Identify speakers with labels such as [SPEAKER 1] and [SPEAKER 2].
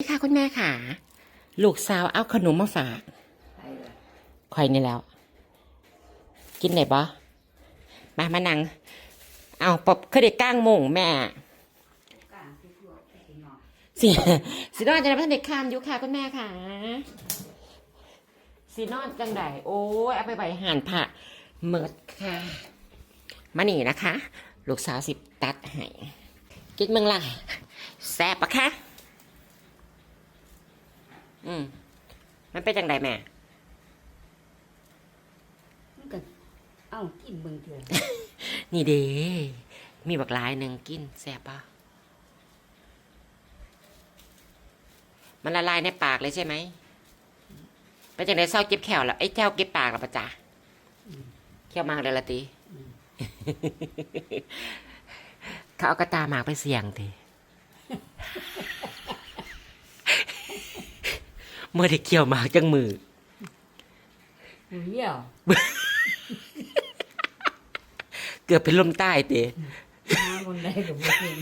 [SPEAKER 1] นี่ค่ะคุณแม่ค่ะ ลูกสาวเอาขนมมาฝากคอยนี่แล้ว กินไหนบ่มามานั่งเอาปบเคยได้ก้างมงแม่สิสินอนจะได้พันเด็กคามยู่ค่ะคุณแม่ค่ะสินอนจังไดโอ้ยเอาไปใบห่านผ่าเมิดค่ะ มานี่นะคะ ลูกสาวสิตัดให้กินเมืองล่ะแซ่บปะคะ อืมมันเป็นจังไดแม่
[SPEAKER 2] มันก็เอ้ากินเบิ่งเถื่อ
[SPEAKER 1] นี่เด้มีบักหลายหนึ่งกินแซ่บปะมันละลายในปากเลยใช่ไหมเป็นจังไดเศร้าเก็บแขวแล้วไอ้เจ้าเก็บปากแล้วปะจ๊ะเขี้ยวมากเลยละตีเขาเอากระตาหมากไปเสี่ยงที เมื่อได้เกี่ยวมากจังมือ
[SPEAKER 2] เหี่ยว
[SPEAKER 1] เกือบเป็นลมใต้เตะ
[SPEAKER 2] คนใดกับคน